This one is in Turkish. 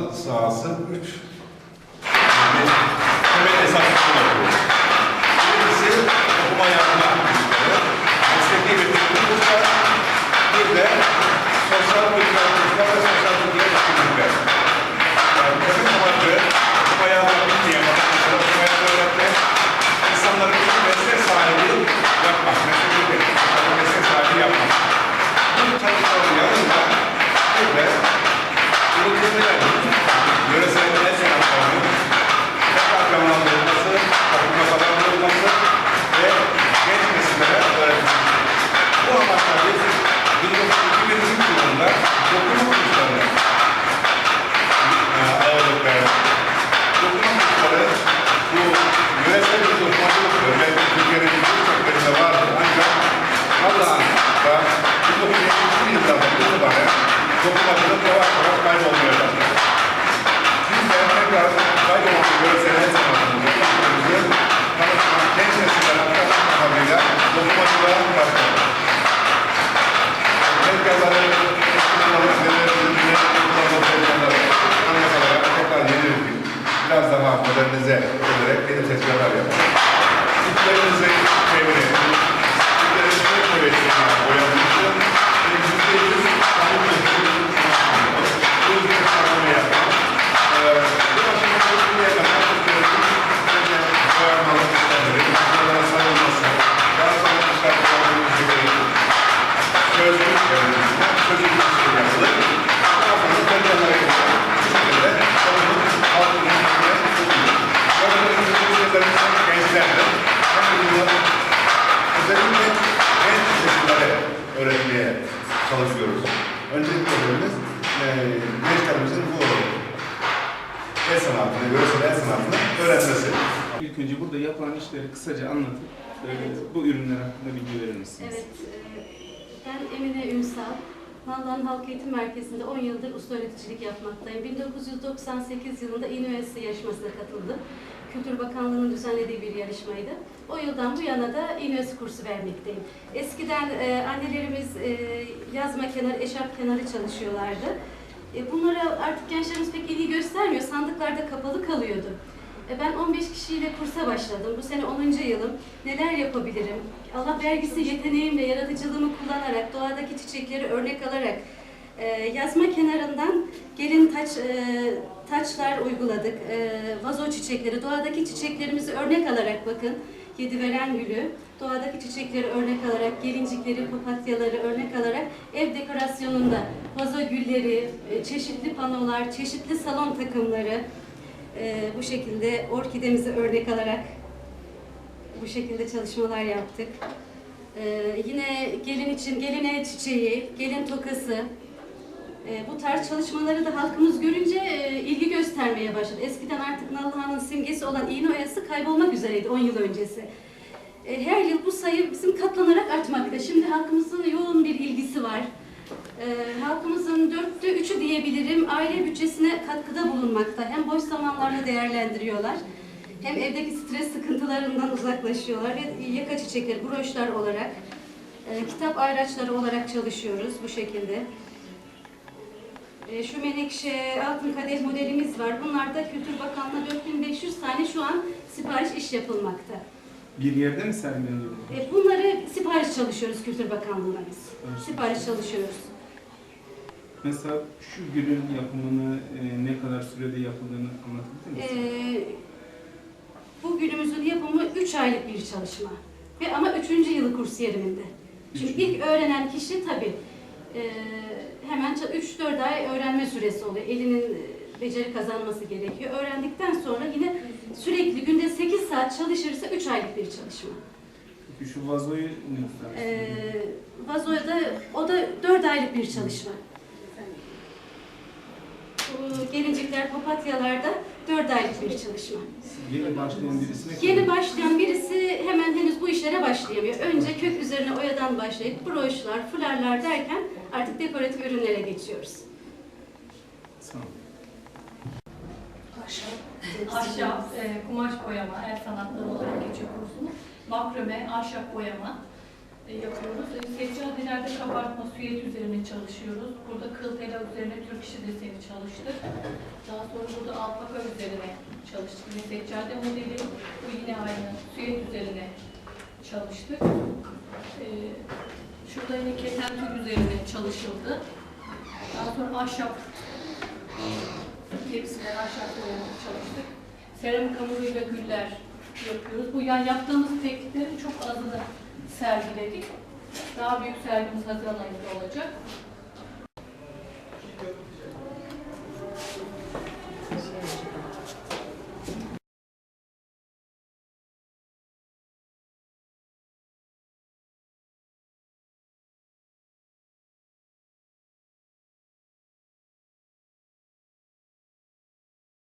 çalışma sahası 3 yani temel esaslarını yapıyor. Birincisi okuma yazma dokumacılık yavaş yavaş kaybolmaya başladı. Biz de tekrar kaybolan yöresel el sanatımızı, kültürümüzü tanıtmak, genç nesillere aktarmak amacıyla dokumacılığa başladık. Tezgahları, eski kullanımları, ürünleri, kullanma programları, anlatalara tekrar yeni ürün, biraz daha modernize ederek yeni tezgahlar çalışıyoruz. Öncelikle hedefimiz eee gençlerimizin bu el sanatını, görsel el sanatını öğrenmesi. İlk önce burada yapılan işleri kısaca anlatıp e, bu ürünler hakkında bilgi verir misiniz? Evet, e, ben Emine Ünsal. Nallıhan Halk Eğitim Merkezi'nde 10 yıldır usta öğreticilik yapmaktayım. 1998 yılında İNÜES'i yarışmasına katıldım. Kültür Bakanlığı'nın düzenlediği bir yarışmaydı. O yıldan bu yana da İNÜES kursu vermekteyim. Eskiden e, annelerimiz e, yazma kenarı, eşarp kenarı çalışıyorlardı. E, bunlara artık gençlerimiz pek ilgi göstermiyor. Sandıklarda kapalı kalıyordu. E, Ben 15 kişiyle kursa başladım. Bu sene 10. yılım. Neler yapabilirim? Allah vergisi yeteneğimle, yaratıcılığımı kullanarak, doğadaki çiçekleri örnek alarak e, yazma kenarından gelin taç e, taçlar uyguladık. Vazo çiçekleri, doğadaki çiçeklerimizi örnek alarak bakın. Yediveren gülü, doğadaki çiçekleri örnek alarak, gelincikleri, papatyaları örnek alarak ev dekorasyonunda vazo gülleri, çeşitli panolar, çeşitli salon takımları, ee, bu şekilde orkidemizi örnek alarak bu şekilde çalışmalar yaptık. Ee, yine gelin için gelin el çiçeği, gelin tokası, ee, bu tarz çalışmaları da halkımız görünce e, ilgi göstermeye başladı. Eskiden artık Nallıhan'ın simgesi olan iğne oyası kaybolmak üzereydi 10 yıl öncesi. Ee, her yıl bu sayı bizim katlanarak artmakta. Şimdi halkımızın yoğun bir ilgisi var. Ee, halkımızın dörtte üçü diyebilirim aile bütçesine katkıda bulunmakta. Hem boş zamanlarını değerlendiriyorlar, hem evdeki stres sıkıntılarından uzaklaşıyorlar ve yaka çiçekleri, broşlar olarak, e, kitap ayraçları olarak çalışıyoruz bu şekilde. E, şu menekşe altın kadeh modelimiz var. Bunlar da Kültür Bakanlığı 4500 tane şu an sipariş iş yapılmakta. Bir yerde mi sergileniyor bu? E, bunları sipariş çalışıyoruz Kültür Bakanlığı'na biz. Evet. Sipariş çalışıyoruz. Mesela şu gülün yapımını e, ne kadar sürede yapıldığını anlatabilir misiniz? Ee, bu günümüzün yapımı 3 aylık bir çalışma. Ve ama 3. yılı kursiyeriminde. Çünkü ilk öğrenen kişi tabii e, hemen 3-4 ay öğrenme süresi oluyor. Elinin e, beceri kazanması gerekiyor. Öğrendikten sonra yine sürekli günde 8 saat çalışırsa 3 aylık bir çalışma. Peki şu vazoyu ne? Ee, vazoya da o da 4 aylık bir çalışma. Bu gelincikler, papatyalarda 4 aylık bir çalışma. Yeni başlayan birisine Yeni başlayan birisi hemen henüz bu işlere başlayamıyor. Önce kök üzerine oyadan başlayıp broşlar, fularlar derken artık dekoratif ürünlere geçiyoruz. Sağ olun. Ahşap, e, kumaş boyama, el sanatları olarak geçiyor kursumuz. Makrome, ahşap boyama, e, yapıyoruz. E, Seccadelerde kabartma süet üzerine çalışıyoruz. Burada kıl tela üzerine Türk işi deseni çalıştık. Daha sonra burada alpaka üzerine çalıştık. Ve seccade modeli bu yine aynı süet üzerine çalıştık. E, şurada yine keten tül üzerine çalışıldı. Daha sonra ahşap tepsiler, ahşap üzerine çalıştık. Seramik hamuruyla güller yapıyoruz. Bu yani yaptığımız tekniklerin çok azını sergiledik. Daha büyük sergimiz Haziran ayında olacak.